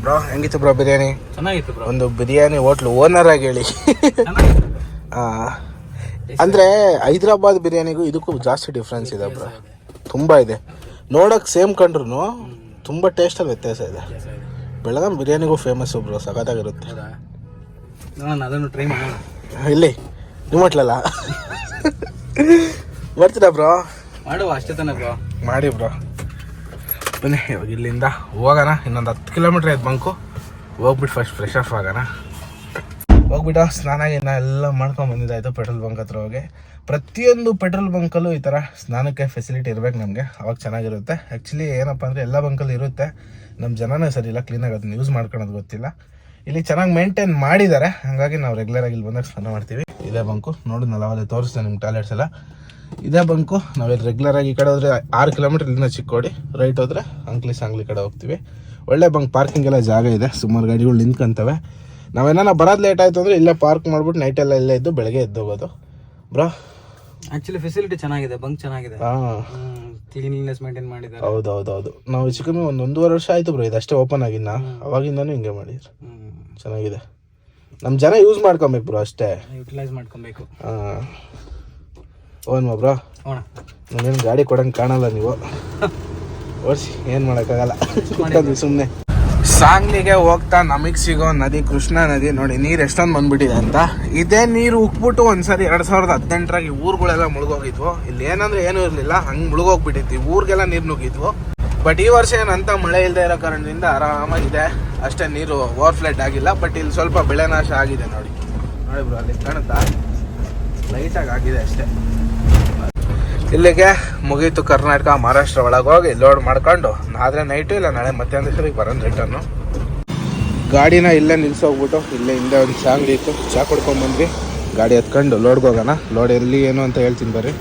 Speaker 1: ಬ್ರೋ ಹೆಂಗಿತ್ತು ಬ್ರೋ ಬಿರಿಯಾನಿ?
Speaker 2: ಚೆನ್ನಾಗಿತ್ತು ಬ್ರೋ.
Speaker 1: ಒಂದು ಬಿರಿಯಾನಿ ಹೋಟ್ಲು ಓನರ್ ಆಗಿ ಹೇಳಿ. ಅಂದ್ರೆ ಹೈದ್ರಾಬಾದ್ ಬಿರಿಯಾನಿಗೂ ಇದಕ್ಕೂ ಜಾಸ್ತಿ ಡಿಫ್ರೆನ್ಸ್ ಇದೆ ಬ್ರೋ. ತುಂಬ ಇದೆ. ನೋಡೋಕೆ ಸೇಮ್ ಕಂಡ್ರು ತುಂಬ ಟೇಸ್ಟಲ್ಲಿ ವ್ಯತ್ಯಾಸ ಇದೆ. ಬೆಳಗಾಂ ಬಿರಿಯಾನಿಗೂ ಫೇಮಸ್ ಬ್ರೋ ಸಖತ್ತಾಗಿರುತ್ತೆ.
Speaker 2: ಅದನ್ನು ಟ್ರೈ ಮಾಡೋಣ.
Speaker 1: ಇಲ್ಲಿ ನಿಮ್ಮ ಹೋಟ್ಲಲ್ಲ ಬರ್ತೀರಾ ಬ್ರೋ?
Speaker 2: ಮಾಡುವ ಅಷ್ಟೇ ತಾನೆ ಬ್ರೋ.
Speaker 1: ಮಾಡಿ ಬ್ರೋ. ಬನ್ನಿ ಇವಾಗ ಇಲ್ಲಿಂದ ಹೋಗೋಣ. ಇನ್ನೊಂದು ಹತ್ತು ಕಿಲೋಮೀಟ್ರ್ ಆಯ್ತು ಬಂಕು. ಹೋಗ್ಬಿಟ್ಟು ಫಸ್ಟ್ ಫ್ರೆಶ್ ಆಫ್ ಆಗೋಣ. ಹೋಗ್ಬಿಟ್ಟು ಸ್ನಾನ ಗಿನ ಎಲ್ಲ ಮಾಡ್ಕೊಂಡು ಬಂದಿದ್ದಾಯ್ತು ಪೆಟ್ರೋಲ್ ಬಂಕ್ ಹತ್ರ ಹೋಗಿ. ಪ್ರತಿಯೊಂದು ಪೆಟ್ರೋಲ್ ಬಂಕಲ್ಲೂ ಈ ಥರ ಸ್ನಾನಕ್ಕೆ ಫೆಸಿಲಿಟಿ ಇರಬೇಕು ನಮಗೆ. ಅವಾಗ ಚೆನ್ನಾಗಿರುತ್ತೆ. ಆ್ಯಕ್ಚುಲಿ ಏನಪ್ಪ ಅಂದರೆ ಎಲ್ಲ ಬಂಕಲ್ಲಿ ಇರುತ್ತೆ. ನಮ್ಮ ಜನನೇ ಸರಿ ಇಲ್ಲ ಕ್ಲೀನಾಗಿ ಅದನ್ನ ಯೂಸ್ ಮಾಡ್ಕೊಳೋದು ಗೊತ್ತಿಲ್ಲ. ಇಲ್ಲಿ ಚೆನ್ನಾಗಿ ಮೇಂಟೈನ್ ಮಾಡಿದ್ದಾರೆ. ಹಾಗಾಗಿ ನಾವು ರೆಗ್ಯುಲರಾಗಿ ಇಲ್ಲಿ ಬಂದಾಗ ಸ್ನಾನ ಮಾಡ್ತೀವಿ. ಇದೇ ಬಂಕು. ನೋಡಿದ್ನಲ್ಲ ಅವಲ್ಲಿ ತೋರಿಸ್ದೆ ನಿಮ್ಮ ಟಾಯ್ಲೆಟ್ಸ್ ಎಲ್ಲ. ಇದೇ ಬಂಕು. ನಾವು ರೆಗ್ಯುಲರ್ ಆಗಿ ಈ ಕಡೆ ಹೋದರೆ ಆರು ಕಿಲೋಮೀಟರ್ ಇಲ್ಲಿಂದ ಚಿಕ್ಕೋಡಿ ರೈಟ್ ಹೋದರೆ ಅಂಕ್ಲಿ ಸಾಂಗ್ಲಿ ಕಡೆ ಹೋಗ್ತೀವಿ. ಒಳ್ಳೆ ಬಂಕ್. ಪಾರ್ಕಿಂಗ್ ಎಲ್ಲ ಜಾಗ ಇದೆ. ಸುಮಾರು ಗಾಡಿಗಳು ನಿಂತ್ಕೊಂತವೆ. ನಾವೇನ ಬರೋದು ಲೇಟ್ ಆಯ್ತು ಅಂದ್ರೆ ಇಲ್ಲೇ ಪಾರ್ಕ್ ಮಾಡ್ಬಿಟ್ಟು ನೈಟ್ ಎಲ್ಲ ಇಲ್ಲೇ ಇದ್ದು ಬೆಳಗ್ಗೆ ಎದ್ದು ಹೋಗೋದು. ಬ್ರೋ?
Speaker 2: ಆಕ್ಚುಲಿ ಫೆಸಿಲಿಟಿ ಚೆನ್ನಾಗಿದೆ ಬಂಕ್ ಚೆನ್ನಾಗಿದೆ. ಕ್ಲೀನ್ಲಿನೆಸ್ ಮೇಂಟೈನ್ ಮಾಡಿದ್ದಾರೆ
Speaker 1: ಹೌದು ಹೌದು ಹೌದು ನಾವು ಹೆಚ್ಚು ಕಮ್ಮಿ ಒಂದು ಒಂದೂವರೆ ವರ್ಷ ಆಯ್ತು ಬ್ರೋ ಇದಷ್ಟೇ ಓಪನ್ ಆಗಿನ್ನ. ಅವಾಗಿಂದನೂ ಹಿಂಗೆ ಮಾಡಿದ್ರು. ಚೆನ್ನಾಗಿದೆ. ನಮ್ಮ ಜನ ಯೂಸ್ ಮಾಡ್ಕೊಬೇಕು ಬ್ರೋ ಅಷ್ಟೇ.
Speaker 2: ಯುಟಿಲೈಸ್ ಮಾಡ್ಕೊಬೇಕು.
Speaker 1: ಹಾಂ. Own bro?
Speaker 2: ಓಣ
Speaker 1: ನಮ್ಗೇನು ಗಾಡಿ ಕೊಡಂಗೆ ಕಾಣಲ್ಲ ನೀವು. <laughs> ಓಡಿಸಿ ಏನು ಮಾಡೋಕ್ಕಾಗಲ್ಲ. ಸುಮ್ಮನೆ ಸಾಂಗ್ಲಿಗೆ ಹೋಗ್ತಾ ನಮಗೆ ಸಿಗೋ ನದಿ, ಕೃಷ್ಣ ನದಿ ನೋಡಿ, ನೀರು ಎಷ್ಟೊಂದು ಬಂದ್ಬಿಟ್ಟಿದೆ ಅಂತ. ಇದೇ ನೀರು ಉಕ್ಬಿಟ್ಟು ಒಂದ್ಸರಿ ಎರಡು ಸಾವಿರದ ಹದಿನೆಂಟರಾಗಿ ಊರುಗಳೆಲ್ಲ ಮುಳುಗೋಗಿದ್ವು. ಇಲ್ಲಿ ಏನಂದ್ರೆ ಏನೂ ಇರಲಿಲ್ಲ, ಹಂಗೆ ಮುಳುಗೋಗ್ಬಿಟ್ಟಿತ್ತು. ಊರಿಗೆಲ್ಲ ನೀರು ನುಗ್ಗಿದ್ವು. ಬಟ್ ಈ ವರ್ಷ ಏನಂತ ಮಳೆ ಇಲ್ಲದೆ ಇರೋ ಕಾರಣದಿಂದ ಆರಾಮಾಗಿದೆ. ಅಷ್ಟೇ ನೀರು ಓವರ್ ಫ್ಲಡ್ ಆಗಿಲ್ಲ ಬಟ್ ಇಲ್ಲಿ ಸ್ವಲ್ಪ ಬೆಳೆ ನಾಶ ಆಗಿದೆ ನೋಡಿ. ನೋಡಿ ಬ್ರೋ ಅಲ್ಲಿ ಕಾಣುತ್ತಾ? ಲೈಟಾಗಿ ಆಗಿದೆ ಅಷ್ಟೇ. ಇಲ್ಲಿಗೆ ಮುಗೀತು ಕರ್ನಾಟಕ, ಮಹಾರಾಷ್ಟ್ರ ಒಳಗೆ ಹೋಗಿ ಲೋಡ್ ಮಾಡ್ಕೊಂಡು, ಆದರೆ ನೈಟು ಇಲ್ಲ, ನಾಳೆ ಮಧ್ಯಾಹ್ನ ಸರಿ ಬರೋಣ ರಿಟರ್ನು ಗಾಡಿನ ಇಲ್ಲೇ ನಿಲ್ಸೋಗ್ಬಿಟ್ಟು, ಇಲ್ಲೇ ಹಿಂದೆ ಒಂದು ಚಾ ಅಂಗಡಿ ಇತ್ತು, ಚಾ ಬಂದ್ವಿ. ಗಾಡಿ ಹತ್ಕೊಂಡು ಲೋಡ್ಗೆ ಹೋಗೋಣ. ಲೋಡ್ ಎಲ್ಲಿ ಏನು ಅಂತ ಹೇಳ್ತೀನಿ ಬರ್ರಿ.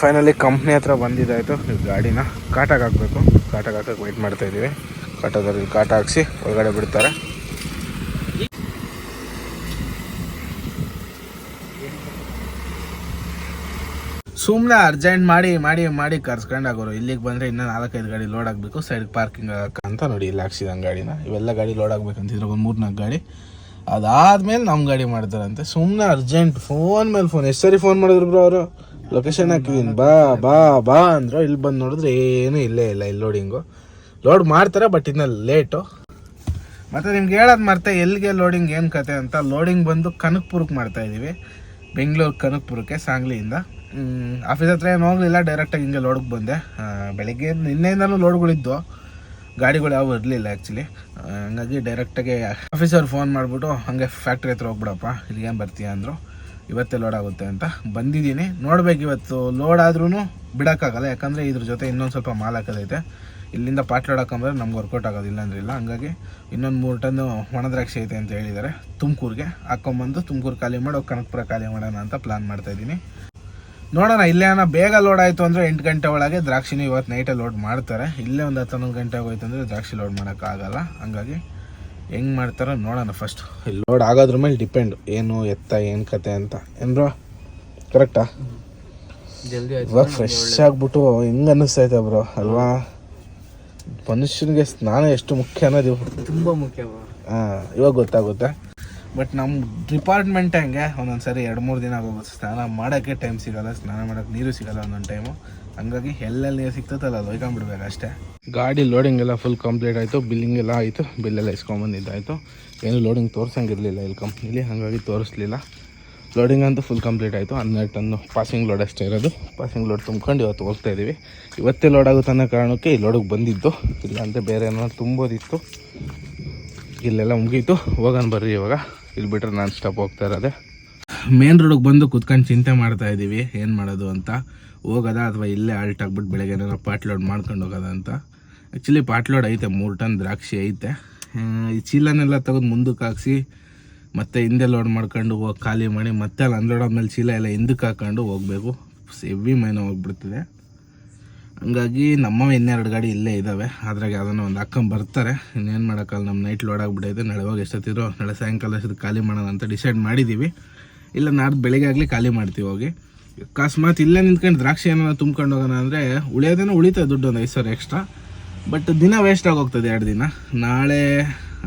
Speaker 1: ಫೈನಲಿ ಕಂಪ್ನಿ ಹತ್ರ ಬಂದಿದ್ದಾಯ್ತು ಗಾಡಿನ. ಕಾಟಾಗ ಹಾಕಬೇಕು. ಕಾಟಾಗ ಹಾಕಕ್ಕೆ ವೆಯ್ಟ್ ಮಾಡ್ತಾಯಿದ್ದೀವಿ ಕಾಟದಲ್ಲಿ ಕಾಟ ಹಾಕ್ಸಿ, ಒಳಗಡೆ ಬಿಡ್ತಾರೆ. ಸುಮ್ಮನೆ ಅರ್ಜೆಂಟ್ ಮಾಡಿ ಮಾಡಿ ಮಾಡಿ ಕರ್ಸ್ಕೊಂಡಾಗೋರು. ಇಲ್ಲಿಗೆ ಬಂದರೆ ಇನ್ನೂ ನಾಲ್ಕೈದು ಗಾಡಿ ಲೋಡ್ ಆಗಬೇಕು ಸೈಡ್ ಪಾರ್ಕಿಂಗ್ ಅಂತ ನೋಡಿ ಇಲ್ಲಿ ಹಾಕ್ಸಿದಂಗೆ ಗಾಡಿನ. ಇವೆಲ್ಲ ಗಾಡಿ ಲೋಡ್ ಆಗ್ಬೇಕಂತಿದ್ರೆ ಒಂದು ಮೂರು ನಾಲ್ಕು ಗಾಡಿ. ಅದಾದ್ಮೇಲೆ ನಮ್ಮ ಗಾಡಿ ಮಾಡ್ತಾರಂತೆ. ಸುಮ್ಮನೆ ಅರ್ಜೆಂಟ್ ಫೋನ್ ಮೇಲೆ ಫೋನ್ ಎಷ್ಟು ಸರಿ ಫೋನ್ ಮಾಡಿದ್ರು ಬ್ರೋ ಅವರು? ಲೊಕೇಶನ್ ಹಾಕಿದ್ದೀನಿ ಬಾ ಬಾ ಬಾ ಅಂದರು. ಇಲ್ಲಿ ಬಂದು ನೋಡಿದ್ರೆ ಏನೂ ಇಲ್ಲೇ ಇಲ್ಲ ಇಲ್ಲಿ ಲೋಡಿಂಗು ಲೋಡ್ ಮಾಡ್ತಾರೆ ಬಟ್ ಇನ್ನ ಲೇಟು ಮತ್ತು ನಿಮ್ಗೆ ಹೇಳೋದು ಮರ್ತೆ, ಎಲ್ಲಿಗೆ ಲೋಡಿಂಗ್ ಏನು ಕತೆ ಅಂತ. ಲೋಡಿಂಗ್ ಬಂದು ಕನಕ್ಪುರಕ್ಕೆ ಮಾಡ್ತಾ ಇದ್ದೀವಿ ಬೆಂಗಳೂರು ಕನಕ್ಪುರಕ್ಕೆ, ಸಾಂಗ್ಲಿಯಿಂದ. ಆಫೀಸ್ ಹತ್ರ ಏನು ಹೋಗಲಿಲ್ಲ ಡೈರೆಕ್ಟಾಗಿ ಹಿಂಗೆ ಲೋಡ್ಗೆ ಬಂದೆ. ಬೆಳಗ್ಗೆ ನಿನ್ನೆಯಿಂದಲೂ ಲೋಡ್ಗಳಿದ್ದು ಗಾಡಿಗಳು ಯಾವ ಇರಲಿಲ್ಲ ಆ್ಯಕ್ಚುಲಿ ಹಂಗಾಗಿ ಡೈರೆಕ್ಟಾಗಿ ಆಫೀಸರ್ ಫೋನ್ ಮಾಡಿಬಿಟ್ಟು ಹಾಗೆ ಫ್ಯಾಕ್ಟ್ರಿ ಹತ್ರ ಹೋಗ್ಬಿಡಪ್ಪ ಇಲ್ಲಿಗೇನು ಬರ್ತೀಯ ಅಂದರು. ಇವತ್ತೇ ಲೋಡ್ ಆಗುತ್ತೆ ಅಂತ ಬಂದಿದ್ದೀನಿ. ನೋಡ್ಬೇಕು ಇವತ್ತು ಲೋಡ್ ಆದ್ರೂ ಬಿಡೋಕ್ಕಾಗಲ್ಲ, ಯಾಕಂದರೆ ಇದ್ರ ಜೊತೆ ಇನ್ನೊಂದು ಸ್ವಲ್ಪ ಮಾಲ್ ಹಾಕೋದೈತೆ. ಇಲ್ಲಿಂದ ಪಾಟ್ಲೋಡ್ ಹಾಕಂದ್ರೆ ನಮ್ಗೆ ವರ್ಕೌಟ್ ಆಗೋದಿಲ್ಲ ಅಂದ್ರಿಲ್ಲ. ಹಂಗಾಗಿ ಇನ್ನೊಂದು ಮೂರು ಟನ್ನು ಒಣದ್ರಾಕ್ಷಿ ಐತೆ ಅಂತ ಹೇಳಿದ್ದಾರೆ ತುಮಕೂರಿಗೆ. ಹಾಕೊಂಬಂದು ತುಮಕೂರು ಖಾಲಿ ಮಾಡಿ, ಕನಕಪುರ ಖಾಲಿ ಮಾಡೋಣ ಅಂತ ಪ್ಲಾನ್ ಮಾಡ್ತಾ ಇದ್ದೀನಿ. ನೋಡೋಣ ಇಲ್ಲೇ ಏನೋ ಬೇಗ ಲೋಡ್ ಆಯಿತು ಅಂದರೆ ಎಂಟು ಗಂಟೆ ಒಳಗೆ ದ್ರಾಕ್ಷಿನ ಇವತ್ತು ನೈಟೇ ಲೋಡ್ ಮಾಡ್ತಾರೆ. ಇಲ್ಲೇ ಒಂದು ಹತ್ತೊಂದು ಹನ್ನೊಂದು ಗಂಟೆ ಆಗೋಯ್ತು ಅಂದರೆ ದ್ರಾಕ್ಷಿ ಲೋಡ್ ಮಾಡೋಕ್ಕಾಗಲ್ಲ ಹಂಗಾಗಿ ಹೆಂಗೆ ಮಾಡ್ತಾರೋ ನೋಡೋಣ ಫಸ್ಟ್ ಲೋಡ್ ಆಗೋದ್ರ ಮೇಲೆ ಡಿಪೆಂಡ್ ಏನು ಎತ್ತ ಏನು ಕತೆ ಅಂತ. ಏನು ಬ್ರೋ ಕರೆಕ್ಟಾ ಇವಾಗ ಫ್ರೆಶ್ ಆಗಿಬಿಟ್ಟು ಹೆಂಗೆ ಅನ್ನಿಸ್ತೈತೆ ಬ್ರೋ ಅಲ್ವಾ? ಮನುಷ್ಯನಿಗೆ ಸ್ನಾನ ಎಷ್ಟು ಮುಖ್ಯ ಅನ್ನೋದು ತುಂಬ
Speaker 2: ತುಂಬಾ ಮುಖ್ಯ
Speaker 1: ಹಾಂ ಇವಾಗ ಗೊತ್ತಾಗುತ್ತೆ. ಬಟ್ ನಮ್ಮ ಡಿಪಾರ್ಟ್ಮೆಂಟ್ ಹಂಗೆ ಒಂದೊಂದು ಸರಿ ಎರಡು ಮೂರು ದಿನ ಆಗೋಗುತ್ತೆ ಸ್ನಾನ ಮಾಡೋಕ್ಕೆ ಟೈಮ್ ಸಿಗಲ್ಲ, ಸ್ನಾನ ಮಾಡೋಕ್ಕೆ ನೀರು ಸಿಗಲ್ಲ ಒಂದೊಂದು ಟೈಮು ಹಂಗಾಗಿ ಎಲ್ಲೆಲ್ಲಿ ನೀರು ಸಿಗ್ತದಲ್ಲ ಅದು ಒಯ್ಕೊಂಡ್ಬಿಡ್ಬೇಕು ಅಷ್ಟೇ. ಗಾಡಿ ಲೋಡಿಂಗ್ ಎಲ್ಲ ಫುಲ್ ಕಂಪ್ಲೀಟ್ ಆಯಿತು ಬಿಲ್ಲಿಂಗ್ ಎಲ್ಲ ಆಯಿತು ಬಿಲ್ಲೆಲ್ಲ ಇಸ್ಕೊಂಬಂದಿದ್ದಾಯಿತು ಏನು ಲೋಡಿಂಗ್ ತೋರ್ಸಂಗಿರಲಿಲ್ಲ ಇಲ್ಲಿ ಕಂಪ್ನಿಲಿ ಹಾಗಾಗಿ ತೋರಿಸ್ಲಿಲ್ಲ. ಲೋಡಿಂಗ್ ಅಂತೂ ಫುಲ್ ಕಂಪ್ಲೀಟ್ ಆಯಿತು, ಹನ್ನೆರಡು ಟನ್ನು ಪಾಸಿಂಗ್ ಲೋಡ್ ಅಷ್ಟೇ ಇರೋದು. ಪಾಸಿಂಗ್ ಲೋಡ್ ತುಂಬ್ಕೊಂಡು ಇವತ್ತು ಹೋಗ್ತಾ ಇದ್ದೀವಿ ಇವತ್ತೇ ಲೋಡ್ ಅನ್ನೋ ಕಾರಣಕ್ಕೆ ಈ ಲೋಡಿಗೆ ಬಂದಿದ್ದು. ಇಲ್ಲಾಂದರೆ ಬೇರೆ ಏನೋ ತುಂಬೋದಿತ್ತು. ಇಲ್ಲೆಲ್ಲ ಮುಗೀತು. ಹೋಗೋಣ ಬರ್ರಿ ಇವಾಗ. ಇಲ್ಲಿ ಬಿಟ್ರೆ ನಾನ್ ಸ್ಟಾಪ್ ಹೋಗ್ತಾ ಇರೋದೆ. ಮೇನ್ ರೋಡಿಗೆ ಬಂದು ಕುತ್ಕೊಂಡು ಚಿಂತೆ ಮಾಡ್ತಾ ಇದ್ದೀವಿ ಏನು ಮಾಡೋದು ಅಂತ. ಹೋಗೋದಾ ಅಥವಾ ಇಲ್ಲೇ ಆಲ್ಟ್ ಆಗ್ಬಿಟ್ಟು ಬೆಳಗ್ಗೆ ಏನಾರ ಪಾಟ್ ಲೋಡ್ ಮಾಡ್ಕೊಂಡು ಹೋಗೋದ ಅಂತ. ಆ್ಯಕ್ಚುಲಿ ಪಾಟ್ ಲೋಡ್ ಐತೆ, ಮೂರು ಟನ್ ದ್ರಾಕ್ಷಿ ಐತೆ. ಈ ಚೀಲನೆಲ್ಲ ತೆಗೆದು ಮುಂದಕ್ಕೆ ಹಾಕ್ಸಿ, ಮತ್ತೆ ಹಿಂದೆ ಲೋಡ್ ಮಾಡ್ಕೊಂಡು ಹೋಗಿ ಖಾಲಿ ಮಾಡಿ ಮತ್ತೆ ಅಲ್ಲಿ ಅನ್ಲೋಡ್ ಆದ್ಮೇಲೆ ಚೀಲ ಎಲ್ಲ ಹಿಂದಕ್ಕೆ ಹಾಕೊಂಡು ಹೋಗಬೇಕು. ಸೆವಿ ಮೈನ ಹೋಗ್ಬಿಡ್ತಿದೆ. ಹಂಗಾಗಿ ನಮ್ಮ ಇನ್ನೆರಡು ಗಾಡಿ ಇಲ್ಲೇ ಇದ್ದಾವೆ ಅದ್ರಾಗ ಅದನ್ನು ಒಂದು ಅಕ್ಕಂ ಬರ್ತಾರೆ. ಇನ್ನೇನು ಮಾಡೋಕ್ಕಲ್ಲ ನಮ್ಮ ನೈಟ್ ಲೋಡ್ ಆಗಿಬಿಟ್ಟೈತೆ. ನಾಳೆ ಹೋಗಿ ಎಷ್ಟೊತ್ತಿರೋ ನಾಳೆ ಸಾಯಂಕಾಲ ಅಷ್ಟೊತ್ತು ಖಾಲಿ ಮಾಡೋಣ ಅಂತ ಡಿಸೈಡ್ ಮಾಡಿದ್ದೀವಿ ಇಲ್ಲ, ನಾಡ್ದು ಬೆಳಿಗ್ಗೆ ಆಗಲಿ ಖಾಲಿ ಮಾಡ್ತೀವಿ ಹೋಗಿ. ಅಕಸ್ಮಾತ್ ಇಲ್ಲೇ ನಿಂತ್ಕೊಂಡು ದ್ರಾಕ್ಷಿ ಏನೋ ತುಂಬ್ಕೊಂಡು ಹೋಗೋಣ ಅಂದರೆ ಉಳಿಯೋದೇನೋ ಉಳಿತದೆ ದುಡ್ಡು ಒಂದು ಐದು ಸಾವಿರ ಎಕ್ಸ್ಟ್ರಾ ಬಟ್ ದಿನ ವೇಸ್ಟ್ ಆಗೋಗ್ತದೆ ಎರಡು ದಿನ. ನಾಳೆ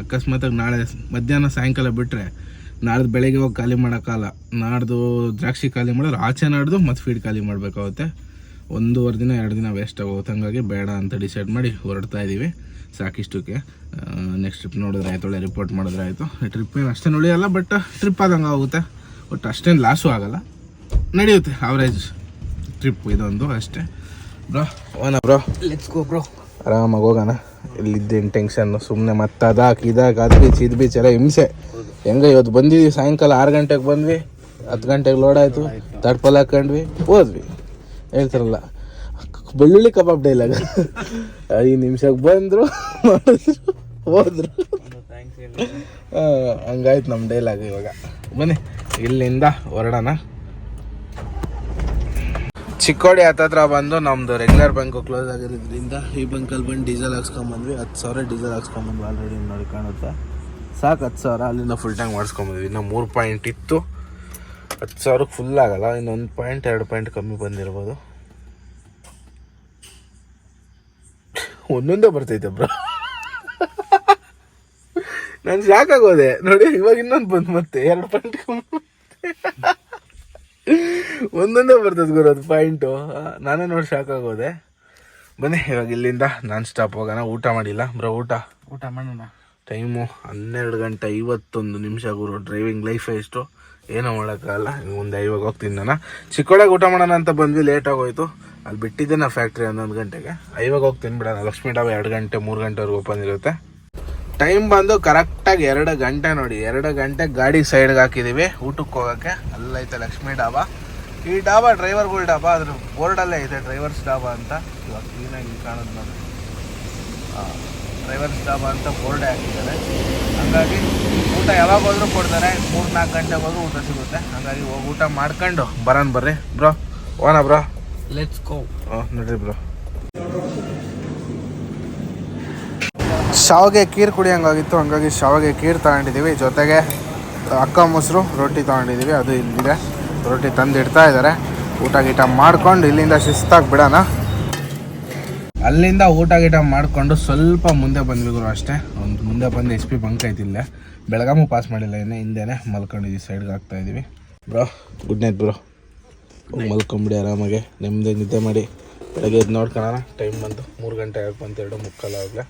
Speaker 1: ಅಕಸ್ಮಾತಾಗಿ ನಾಳೆ ಮಧ್ಯಾಹ್ನ ಸಾಯಂಕಾಲ ಬಿಟ್ಟರೆ ನಾಡ್ದು ಬೆಳಗ್ಗೆ ಹೋಗಿ ಖಾಲಿ ಮಾಡೋಕ್ಕಲ್ಲ. ನಾಡ್ದು ದ್ರಾಕ್ಷಿ ಖಾಲಿ ಮಾಡಿದ್ರೆ ಆಚೆ ನಾಡ್ದು ಮತ್ತು ಫೀಡ್ ಖಾಲಿ ಮಾಡಬೇಕಾಗುತ್ತೆ. ಒಂದೂವರೆ ದಿನ ಎರಡು ದಿನ ವೇಸ್ಟ್ ಆಗೋಗುತ್ತೆ ಹಂಗಾಗಿ ಬೇಡ ಅಂತ ಡಿಸೈಡ್ ಮಾಡಿ ಹೊರಡ್ತಾ ಇದ್ದೀವಿ ಸಾಕಿಷ್ಟಕ್ಕೆ ನೆಕ್ಸ್ಟ್ ಟ್ರಿಪ್ ನೋಡಿದ್ರೆ ಆಯ್ತು ಒಳ್ಳೆ ರಿಪೋರ್ಟ್ ಮಾಡಿದ್ರೆ ಆಯಿತು. ಟ್ರಿಪ್ ಏನು ಅಷ್ಟೇ ಉಳಿಯಲ್ಲ ಬಟ್ ಟ್ರಿಪ್ ಆದಂಗೆ ಆಗುತ್ತೆ. ಬಟ್ ಅಷ್ಟೇನು ಲಾಸು ಆಗೋಲ್ಲ. ನಡೆಯುತ್ತೆ ಅವರೇಜ್ ಟ್ರಿಪ್ ಇದೊಂದು ಅಷ್ಟೇ. ಬ್ರೋ ಓನ ಬ್ರೋ
Speaker 2: ಲೆಟ್ಸ್ ಗೋ ಬ್ರೋ
Speaker 1: ಆರಾಮಾಗಿ ಹೋಗೋಣ. ಇಲ್ಲಿದ್ದೇನು ಟೆನ್ಷನ್ನು ಸುಮ್ಮನೆ ಮತ್ತೆ ಅದಾಕ್ ಇದಾಕ್ ಅದು ಬೀಚ್ ಇದು ಬೀಚ್ ಎಲ್ಲ ಹಿಂಸೆ. ಹೆಂಗೆ ಇವತ್ತು ಬಂದಿದ್ವಿ ಸಾಯಂಕಾಲ ಆರು ಗಂಟೆಗೆ ಬಂದ್ವಿ ಹತ್ತು ಗಂಟೆಗೆ ಲೋಡ್ ಆಯಿತು ತಡ್ಪಲ್ ಹಾಕೊಂಡ್ವಿ ಹೋದ್ವಿ. ಹೇಳ್ತಾರಲ್ಲ. ಬೆಳ್ಳುಳ್ಳಿ ಕಬಾಬ್ ಡೈಲಾಗ ಐದು ನಿಮಿಷಕ್ಕೆ ಬಂದರು, ಮಾಡಿದ್ರು, ಹೋದ್ರು. ಹಂಗಾಯ್ತು ನಮ್ಮ ಡೈಲಾಗ್ ಇವಾಗ. ಬನ್ನಿ, ಇಲ್ಲಿಂದ ಹೊರಡೋಣ. ಚಿಕ್ಕೋಡಿ ಹತ್ತತ್ರ ಬಂದು ನಮ್ದು ರೆಗ್ಯುಲರ್ ಬ್ಯಾಂಕ್ ಕ್ಲೋಸ್ ಆಗಿರೋದ್ರಿಂದ ಈ ಬ್ಯಾಂಕಲ್ಲಿ ಬಂದು ಡೀಸೆಲ್ ಹಾಕ್ಸ್ಕೊಂಬಂದ್ವಿ. ಹತ್ತು ಸಾವಿರ ಡೀಸೆಲ್ ಹಾಕ್ಸ್ಕೊಂಬಂದ್ವಿ ಆಲ್ರೆಡಿ ನೋಡಿ ಕಾಣುತ್ತೆ. ಸಾಕು ಹತ್ತು ಸಾವಿರ, ಅಲ್ಲಿಂದ ಫುಲ್ ಟ್ಯಾಂಕ್ ಮಾಡಿಸ್ಕೊಂಬಂದ್ವಿ. ಇನ್ನು ಮೂರು ಪಾಯಿಂಟ್ ಇತ್ತು. ಹತ್ತು ಸಾವಿರಕ್ಕೆ ಫುಲ್ ಆಗಲ್ಲ ಇನ್ನೊಂದು ಪಾಯಿಂಟ್ ಎರಡು ಪಾಯಿಂಟ್ ಕಮ್ಮಿ ಬಂದಿರ್ಬೋದು. ಒಂದೊಂದೇ ಬರ್ತೈತೆ ಬ್ರೋ ನಾನು ಶಾಕ್ ಆಗೋದೆ ನೋಡಿ ಇವಾಗ ಇನ್ನೊಂದು ಬಂದು ಮತ್ತೆ ಎರಡು ಪಾಯಿಂಟ್ ಕಮ್ಮಿ ಒಂದೊಂದೇ ಬರ್ತದೆ ಗುರು ಅದು ಪಾಯಿಂಟು ನಾನೇ ನೋಡಿ ಶಾಕ್ ಆಗೋದೆ ಬನ್ನಿ ಇವಾಗ ಇಲ್ಲಿಂದ ನಾನ್ ಸ್ಟಾಪ್ ಹೋಗೋಣ. ಊಟ ಮಾಡಿಲ್ಲ. ಬ್ರೋ ಊಟ?
Speaker 2: ಊಟ ಮಾಡೋಣ.
Speaker 1: ಟೈಮು ಹನ್ನೆರಡು ಗಂಟೆ ಐವತ್ತೊಂದು ನಿಮಿಷ ಗುರು. ಡ್ರೈವಿಂಗ್ ಲೈಫ್ ಎಷ್ಟು? ಏನೋ ಮಾಡೋಕ್ಕಾಗಲ್ಲ. ಮುಂದೆ ಇವಾಗ ಹೋಗ್ತೀನಿ ನಾನು. ಚಿಕ್ಕೊಳಗೆ ಊಟ ಮಾಡೋಣ ಅಂತ ಬಂದ್ವಿ ಲೇಟ್ ಆಗೋಯ್ತು. ಅಲ್ಲಿ ಬಿಟ್ಟಿದ್ದೆ ನಾ ಫ್ಯಾಕ್ಟ್ರಿ ಹನ್ನೊಂದು ಗಂಟೆಗೆ. ಇವಾಗ ಹೋಗ್ತೀನಿ ಬಿಡೋಣ. ಲಕ್ಷ್ಮೀ ಡಾಬಾ ಎರಡು ಗಂಟೆ, ಮೂರು ಗಂಟೆವರೆಗೂ ಓಪನ್ ಇರುತ್ತೆ. ಟೈಮ್ ಬಂದು ಕರೆಕ್ಟಾಗಿ ಎರಡು ಗಂಟೆ ನೋಡಿ. ಎರಡು ಗಂಟೆ ಗಾಡಿ ಸೈಡ್ಗೆ ಹಾಕಿದ್ದೀವಿ ಊಟಕ್ಕೆ ಹೋಗೋಕ್ಕೆ. ಅಲ್ಲೈತೆ ಲಕ್ಷ್ಮೀ ಡಾಬಾ. ಈ ಡಾಬಾ ಡ್ರೈವರ್ಗಳ ಡಾಬಾ, ಅದ್ರ ಬೋರ್ಡಲ್ಲೇ ಇದೆ ಡ್ರೈವರ್ಸ್ ಡಾಬಾ ಅಂತ. ಇವಾಗ ಕ್ಲೀನಾಗಿ ಕಾಣೋದು ನೋಡಿ. ಡ್ರೈವರ್ಸ್ ಡಾಬಾ ಅಂತ ಬೋರ್ಡೇ ಹಾಕಿದ್ದಾರೆ. ಹಂಗಾಗಿ ಊಟ ಯಾವಾಗ ಹೋದ್ರೂ ಕೊಡ್ತಾರೆ ಮೂರು ನಾಲ್ಕು ಗಂಟೆಗೆ ಹೋದ್ರೂ ಊಟ ಸಿಗುತ್ತೆ. ಹಂಗಾಗಿ ಹೋಗಿ ಊಟ ಮಾಡ್ಕೊಂಡು ಬರೋಣ ಬರ್ರಿ. ಬ್ರೋ ಓನ ಬ್ರೋ.
Speaker 2: ಲೆಟ್ಸ್ ಗೋ
Speaker 1: ನೋಡ್ರಿ ಬ್ರೋ. ಶಾವಿಗೆ ಕೀರ್ ಕುಡಿಯಂಗಾಗಿತ್ತು ಹಂಗಾಗಿ ಶಾವಿಗೆ ಕೀರ್ ತಗೊಂಡಿದ್ದೀವಿ ಜೊತೆಗೆ ಅಕ್ಕ ಮೊಸರು ರೊಟ್ಟಿ ತಗೊಂಡಿದ್ದೀವಿ ಅದು ಇಲ್ಲಿದೆ. ರೊಟ್ಟಿ ತಂದು ಇಡ್ತಾ ಇದ್ದಾರೆ. ಊಟ ಗೀಟ ಮಾಡ್ಕೊಂಡು ಇಲ್ಲಿಂದ ಶಿಸ್ತಾಗಿ ಬಿಡೋಣ. ಅಲ್ಲಿಂದ ಊಟ ಗೀಟ ಮಾಡಿಕೊಂಡು ಸ್ವಲ್ಪ ಮುಂದೆ ಬಂದ್ವಿ ಗುರು ಅಷ್ಟೇ. ಒಂದು ಮುಂದೆ ಬಂದು ಎಚ್ ಪಿ ಬಂಕ್ ಐತಿಲ್ಲ ಬೆಳಗಾಮು ಪಾಸ್ ಮಾಡಿಲ್ಲ ಇನ್ನೇ ಹಿಂದೆನೆ ಮಲ್ಕೊಂಡಿದ್ದೀವಿ ಸೈಡ್ಗೆ ಹಾಕ್ತಾ ಇದ್ದೀವಿ ಬ್ರೋ ಗುಡ್ ನೈಟ್ ಬ್ರೋ. ಮಲ್ಕೊಂಬಿಡಿ ಆರಾಮಾಗೆ ನೆಮ್ಮದಿ ನಿದ್ದೆ ಮಾಡಿ. ಬೆಳಗ್ಗೆ ಎದ್ದು ನೋಡ್ಕೊಳ್ಳೋಣ ಟೈಮ್ ಬಂತು. ಮೂರು ಗಂಟೆ ಆಗಿ ಬಂತು ಎರಡು ಮುಕ್ಕಾಲ ಆಗಲೇ.